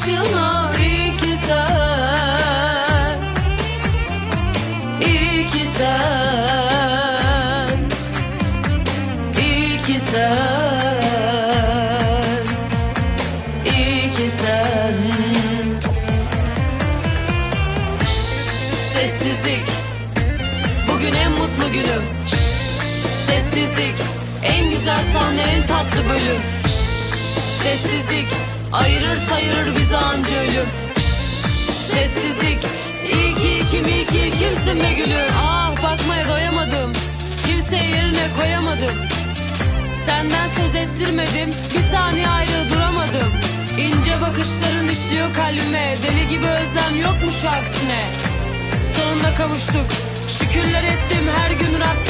başına iyi sen İyi ki sen İyi ki sen İyi ki sen. Sessizlik Bugün en mutlu günüm. Sessizlik En güzel sahne en tatlı bölüm. Sessizlik ayırır sayırır bizi anca ölüm. Sessizlik iyi ki kim iyi ki kimsin be gülüm. Ah bakmaya doyamadım. Kimseye yerine koyamadım. Senden söz ettirmedim. Bir saniye ayrı duramadım. İnce bakışların işliyor kalbime. Deli gibi özlem yokmuş aksine. Sonunda kavuştuk. Şükürler ettim her gün Rabbime